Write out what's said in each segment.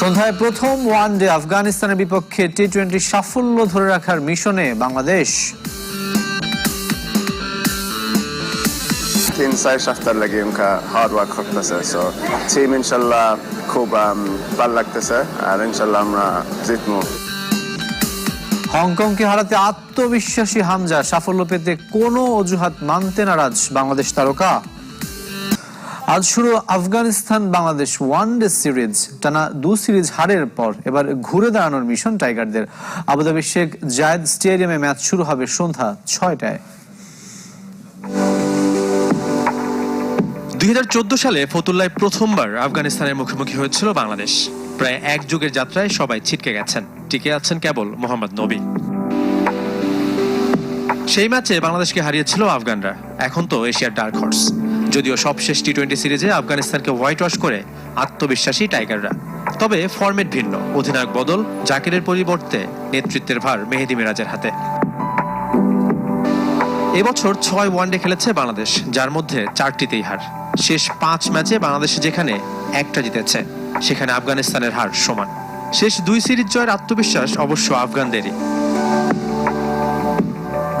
সন্ধ্যায় প্রথম one day আফগানিস্তানের বিপক্ষে টি টোয়েন্টি সাফল্য ধরে রাখার মিশনে বাংলাদেশ। চার সপ্তাহ লাগে উনকা হার্ড ওয়ার্ক করতেছে সো টিম ইনশাল্লাহ খুব ভালো লাগতেছে আর ইনশাল্লাহ আমরা জিতবো। হংকংকে হারাতে আত্মবিশ্বাসী হামজা সাফল্য পেতে কোনো অজুহাত মানতে নারাজ বাংলাদেশ তারকা। আজ শুরু Afghanistan Bangladesh one day series টানা দু সিরিজ হারের পর এবার ঘুরে দাঁড়ানোর মিশন টাইগারদের। আবুধাবি শেখ জায়েদ স্টেডিয়ামে ম্যাচ শুরু হবে সন্ধ্যা ছয়টায়। দুই সালে ফতুল্লায় প্রথমবার আফগানিস্তানের মুখোমুখি হয়েছিল বাংলাদেশ। প্রায় এক যুগের যাত্রায় সবাই ছিটকে গেছেন। টিকে আছেন কেবল মোহাম্মদ নবী। সেই ম্যাচে বাংলাদেশকে হারিয়েছিল আফগানরা। এখন তো এশিয়ার ডার্ক হর্স যদিও সবশেষ টি টোয়েন্টি সিরিজে আফগানিস্তানকে হোয়াইট ওয়াশ করে আত্মবিশ্বাসী টাইগাররা। তবে ফরম্যাট ভিন্ন। অধিনায়ক বদল, জাকিরের পরিবর্তে নেতৃত্বের ভার মেহেদি মিরাজের হাতে। এবছর ছয় ওয়ানডে খেলেছে বাংলাদেশ, যার মধ্যে চারটিতেই হার। শেষ পাঁচ ম্যাচে বাংলাদেশ যেখানে একটা জিতেছে, সেখানে আফগানিস্তানের হার সমান। শেষ দুই সিরিজ জয়ের আত্মবিশ্বাস অবশ্য আফগানদেরই।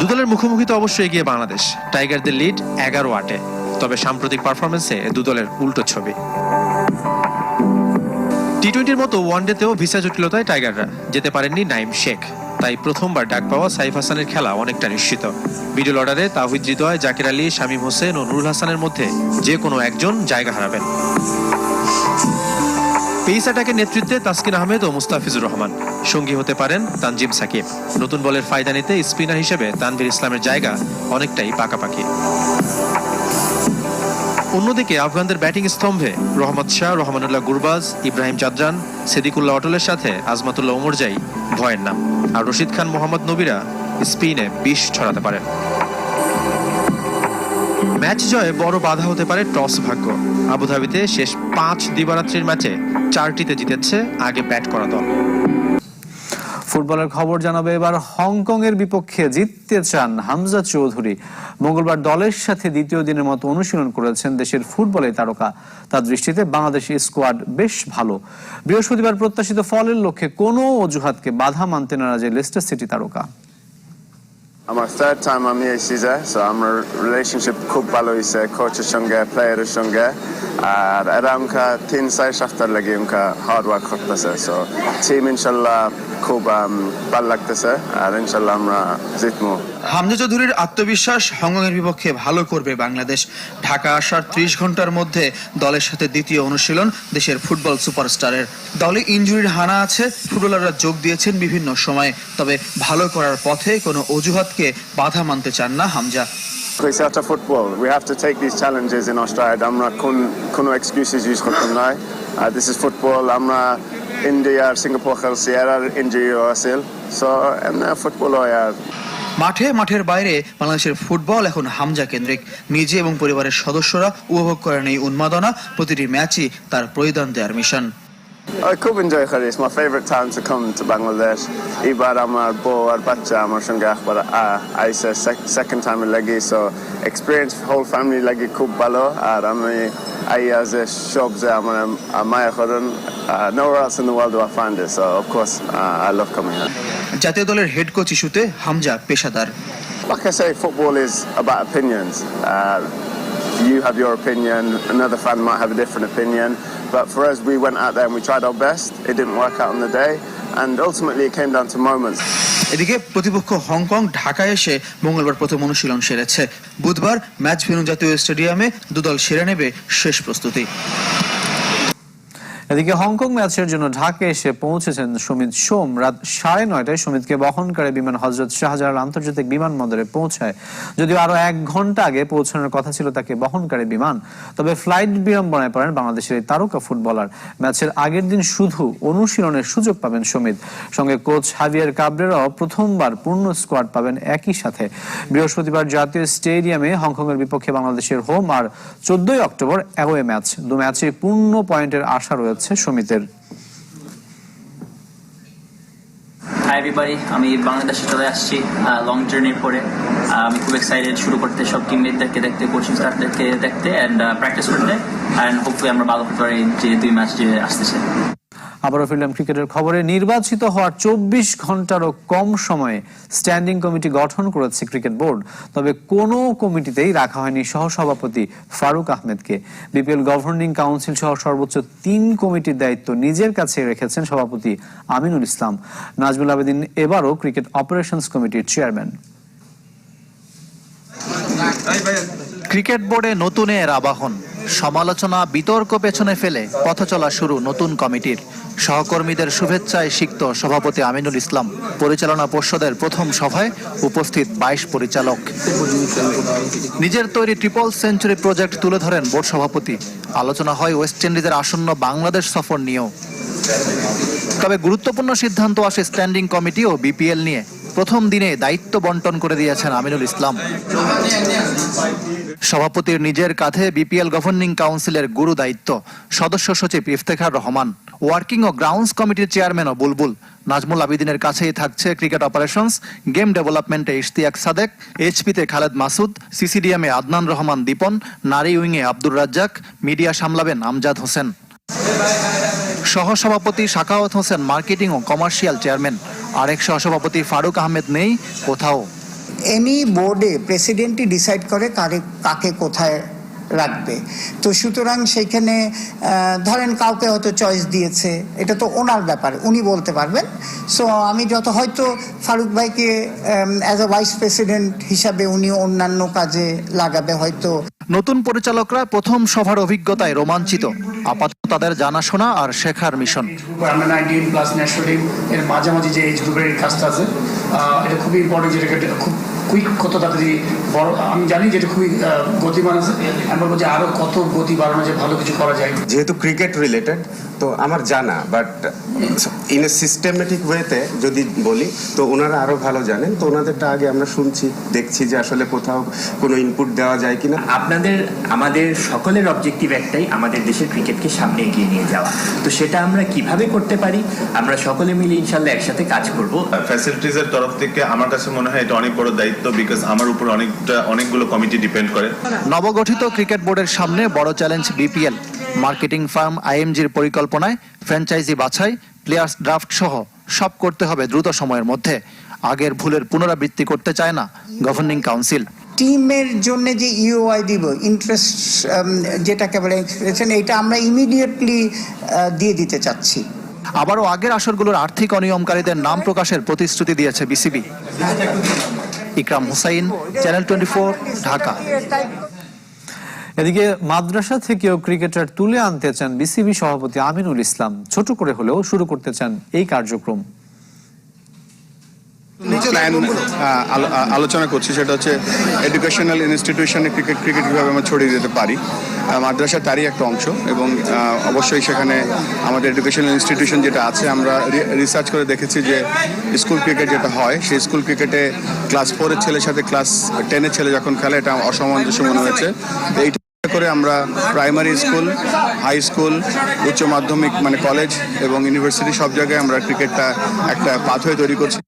দুদলের মুখোমুখি তো অবশ্যই এগিয়ে বাংলাদেশ। টাইগারদের লিড এগারো আটে। তবে সাম্প্রতিক পারফরমেন্সে দুদলের উল্টো ছবি। টি টোয়েন্টির মতো ওয়ানডেতেও ভিসা জটিলতায় টাইগাররা যেতে পারেননি নাইম শেখ। তাই প্রথমবার ডাক পাওয়া সাইফ হাসানের খেলা অনেকটা নিশ্চিত। মিডল অর্ডারে তাহিদ হৃদয় জাকির আলী, শামীম হোসেন ও নুরুল হাসানের মধ্যে যে কোনো একজন জায়গা হারাবেন। পেইস অ্যাটাকের নেতৃত্বে তাসকিন আহমেদ ও মুস্তাফিজুর রহমান। সঙ্গী হতে পারেন তানজিম সাকিব। নতুন বলের ফায়দা নিতে স্পিনার হিসেবে তানভীর ইসলামের জায়গা অনেকটাই পাকাপাকি। অন্যদিকে আফগানদের ব্যাটিং স্তম্ভে রহমত শাহ, রহমানুল্লাহ গুরবাজ, ইব্রাহিম চাদ্রান সেদিকুল্লাহ অটলের সাথে আজমাতুল্লাহ ওমরজাই ভয়ের নাম। আর রশিদ খান, মোহাম্মদ নবীরা স্পিনে বিষ ছড়াতে পারেন। ম্যাচ জয়ে বড় বাধা হতে পারে টস ভাগ্য। আবুধাবিতে শেষ পাঁচ দিবারাত্রির ম্যাচে চারটিতে জিতেছে আগে ব্যাট করা দল। ফুটবলের খবর জানাবে এবার হংকং এর বিপক্ষে জিততে চান হামজা চৌধুরী। মঙ্গলবার দলের সাথে দ্বিতীয় দিনের মতো অনুশীলন করেছেন দেশের ফুটবলের তারকা। তার দৃষ্টিতে বাংলাদেশি স্কোয়াড বেশ ভালো। বৃহস্পতিবার প্রত্যাশিত ফলের লক্ষ্যে কোনো অজুহাতকে বাধা মানতে নারাজ লেস্টার সিটি তারকা। আমার থার্ড টাইম আমি এসেছি সো আমার রিলেশনশিপ খুব ভালো হয়েছে কোচের সঙ্গে প্লেয়ারের সঙ্গে। আর এরা উনকা তিন চার সপ্তাহ লাগে উনকা হার্ড ওয়ার্ক করতেছে সো টিম ইনশাল্লাহ খুব ভালো লাগতেছে আর ইনশাল্লাহ আমরা জিতবো হামজা চৌধুরীর আত্মবিশ্বাস হংকংয়ের বিপক্ষে ভালো করবে বাংলাদেশ ঢাকা আসার ত্রিশ ঘণ্টার মধ্যে দলের সাথে দ্বিতীয় অনুশীলন দেশের ফুটবল সুপারস্টারের দলে ইনজুরির হানা আছে ফুটবলাররা যোগ দিয়েছেন বিভিন্ন সময়ে তবে ভালো করার পথে কোনো অজুহাতকে বাধা মানতে চান না Hamza It's of football. We have to take these challenges in our stride. আমরা কোন কোনো excuses use করতাম না this is football. আমরা সিঙ্গাপুর আর সো এমনি ফুটবল হয় আর মাঠে, মাঠের বাইরে বাংলাদেশের ফুটবল এখন হামজা কেন্দ্রিক। নিজে এবং পরিবারের সদস্যরা উপভোগ করেন এই উন্মাদনা। প্রতিটি ম্যাচই তার প্রয়োজন দেওয়ার মিশন। I খুব এনজয় করি it's my favourite time to come to Bangladesh এবার আমার বউ আর বাচ্চা আমার সঙ্গে একবার আইসে সেকেন্ড টাইমে লাগি সো এক্সপিরিয়েন্স হোল ফ্যামিলি লাগি খুব ভালো আর আমি আইয়া যে সব যে আমার মায়া করেন nowhere else in the world do I find it so of course uh, I love coming here জাতীয় দলের হেড কোচ ইস্যুতে হামজা পেশাদার like I say football is about opinions uh, you have your opinion another fan might have a different opinion but for us we went out there and we tried our best it didn't work out on the day and ultimately it came down to moments এদিকে প্রতিপক্ষ Hong Kong ঢাকায় এসে মঙ্গলবার প্রথম অনুশীলন সেরেছে বুধবার match venue জাতীয় স্টেডিয়ামে দুদল সেরে নেবে শেষ প্রস্তুতি এদিকে হংকং ম্যাচের জন্য ঢাকা এসে পৌঁছেছেন সুমিত সোম। রাত সাড়ে নয়টায় সুমিতকে বহনকারী বিমান হজরত শাহজালাল আন্তর্জাতিক বিমানবন্দরে পৌঁছায়। যদিও আরও এক ঘণ্টা আগে পৌঁছানোর কথা ছিল তাকে বহনকারী বিমান, তবে ফ্লাইট বিড়ম্বনায় পড়েন বাংলাদেশের এই তারকা ফুটবলার। ম্যাচের আগের দিন শুধু অনুশীলনের সুযোগ পাবেন সুমিত। সঙ্গে কোচ হাভিয়ার কাবরেরাও প্রথমবার পূর্ণ স্কোয়াড পাবেন একই সাথে। বৃহস্পতিবার জাতীয় স্টেডিয়ামে হংকং এর বিপক্ষে বাংলাদেশের হোম আর চোদ্দই অক্টোবর অ্যাওয়ে ম্যাচ। দু ম্যাচে পূর্ণ পয়েন্টের আশা রয়েছে সুমিতের হাই এভরিবাডি আমি বাংলাদেশে চলে আসছি লং জার্নির পরে। আমি খুব এক্সাইটেড শুরু করতে সব টিমমেটদেরকে দেখতে কোচিং স্টাফদেরকে দেখতে অ্যান্ড প্র্যাকটিস করতে অ্যান্ড হোপফুলি আমরা ভালো করতে পারি যে দুই ম্যাচ যে আসতেছে। আবারও ফিরলাম ক্রিকেটের খবরে। নির্বাচিত হওয়ার চব্বিশ ঘন্টারও কম সময়ে স্ট্যান্ডিং কমিটি গঠন করেছে ক্রিকেট বোর্ড। তবে কোনো কমিটিতেই রাখা হয়নি সহসভাপতি ফারুক আহমেদকে। বিপিএল গভর্নিং কাউন্সিল সহ সর্বোচ্চ তিন কমিটির দায়িত্ব নিজের কাছে রেখেছেন সভাপতি আমিনুল ইসলাম। নাজমুল আবেদিন এবারও ক্রিকেট অপারেশনস কমিটির চেয়ারম্যান। ক্রিকেট বোর্ডে নতুন এর আবাহন। সমালোচনা, বিতর্ক পেছনে ফেলে পথ চলা শুরু নতুন কমিটির। সহকর্মীদের শুভেচ্ছায় সিক্ত সভাপতি আমিনুল ইসলাম। পরিচালনা পর্ষদের প্রথম সভায় উপস্থিত বাইশ পরিচালক। নিজের তৈরি ট্রিপল সেঞ্চুরি প্রজেক্ট তুলে ধরেন বোর্ড সভাপতি। আলোচনা হয় ওয়েস্ট ইন্ডিজের আসন্ন বাংলাদেশ সফর নিয়েও। তবে গুরুত্বপূর্ণ সিদ্ধান্ত আসে স্ট্যান্ডিং কমিটি ও বিপিএল নিয়ে। প্রথম দিনে দায়িত্ব বন্টন করে দিয়েছেন আমিনুল ইসলাম। সভাপতির নিজের কাঁধে বিপিএল গভর্নিং কাউন্সিলের গুরু দায়িত্ব। সদস্য সচিব ইফতেখার রহমান, ওয়ার্কিং ও গ্রাউন্ডস কমিটির চেয়ারম্যান ও বুলবুল। নাজমুল আবিদিনের কাছেই থাকছে ক্রিকেট অপারেশনস, গেম ডেভেলপমেন্টে ইশতিয়াক সাদেক, এইচপিতে খালেদ মাসুদ, সিসিডিএমে আদনান রহমান দীপন, নারী উইংয়ে আব্দুর রাজ্জাক, মিডিয়া সামলাবেন আমজাদ হোসেন। সহসভাপতি শাকাওয়াত হোসেন মার্কেটিং ও কমার্শিয়াল চেয়ারম্যান। আরেক সহসভাপতি ফারুক আহমেদ নেই কোথাও? এনি বোর্ডে প্রেসিডেন্টই ডিসাইড করে কারে কাকে কোথায় রাখবে। তো সুতরাং সেইখানে আহ, ধরেন কাউকে হয়তো চয়েস দিয়েছে এটা তো ওনার ব্যাপার উনি বলতে পারবেন। সো আমি যত হয়তো ফারুক ভাইকে অ্যাজ এ ভাইস প্রেসিডেন্ট হিসাবে উনি অন্যান্য কাজে লাগাবে হয়তো। নতুন পরিচালকরা প্রথম সভার অভিজ্ঞতায় রোমাঞ্চিত। আপাতত তাদের জানাশোনা আর শেখার মিশন। আমরা নাইনটিন প্লাস ন্যাশনাল এর মাঝামাঝি যে এজ গ্রুপের কাজটা আছে এটা খুবই ইম্পর্টেন্ট যেটা খুব কুইক কত তাড়াতাড়ি বড় আমি জানি যে এটা খুবই গতিমান আছে। আমি বলব যে আরও কত গতি বাড়ানো যায় ভালো কিছু করা যায়। যেহেতু ক্রিকেট রিলেটেড তো আমার জানা বাট ইন এ সিস্টেমেটিক ওয়েতে যদি বলি তো ওনারা আরও ভালো জানেন। তো ওনাদেরটা আগে আমরা শুনছি দেখছি যে আসলে কোথাও কোনো ইনপুট দেওয়া যায় কিনা। আপনাদের আমাদের সকলের অবজেক্টিভ একটাই আমাদের দেশের ক্রিকেটকে সামনে এগিয়ে নিয়ে যাওয়া। তো সেটা আমরা কীভাবে করতে পারি? আমরা সকলে মিলে ইনশাল্লাহ একসাথে কাজ করব। ফ্যাসিলিটিজের তরফ থেকে আমার কাছে মনে হয় এটা অনেক বড় দায়িত্ব বিকজ আমার উপর অনেকটা অনেকগুলো কমিটি ডিপেন্ড করে। নবগঠিত ক্রিকেট বোর্ডের সামনে বড় চ্যালেঞ্জ বিপিএল মার্কেটিং ফার্ম আইএমজির পরিকল্পনায় ফ্র্যাঞ্চাইজি বাছাই প্লেয়ার্স ড্রাফট সহ সব করতে হবে দ্রুত সময়ের মধ্যে। আগের ভুলের পুনরাবৃত্তি করতে চায় না গভর্নিং কাউন্সিল টিমের জন্য যে ইউআই দিব ইন্টারেস্ট যেটাকে বলে এক্সপ্রেশন এটা আমরা ইমিডিয়েটলি দিয়ে দিতে চাচ্ছি। আবারও আগের আসরগুলোর আর্থিক অনিয়মকারীদের নাম প্রকাশের প্রতিশ্রুতি দিয়েছে BCB. Ikram Hussain channel twenty Dhaka. এদিকে মাদ্রাসা থেকেও ক্রিকেটার তুলে আনতে চান বিসিবি সভাপতি আমিনুল ইসলাম। ছোট করে হলেও শুরু করতে চান এই কার্যক্রম। প্ল্যান আলোচনা করছি, সেটা হচ্ছে এডুকেশনাল ইনস্টিটিউশনে ক্রিকেট ক্রিকেট কীভাবে আমরা ছড়িয়ে দিতে পারি। মাদ্রাসা তারই একটা অংশ এবং অবশ্যই সেখানে আমাদের এডুকেশনাল ইনস্টিটিউশন যেটা আছে, আমরা রিসার্চ করে দেখেছি যে স্কুল ক্রিকেট যেটা হয়, সেই স্কুল ক্রিকেটে ক্লাস ফোরের ছেলের সাথে ক্লাস টেনের ছেলে যখন খেলে, এটা অসামঞ্জস্য মনে হয়েছে। এইটা করে আমরা প্রাইমারি স্কুল হাই স্কুল উচ্চ মাধ্যমিক মানে কলেজ এবং ইউনিভার্সিটি সব জায়গায় আমরা ক্রিকেটটা একটা পাথওয়ে তৈরি করছি।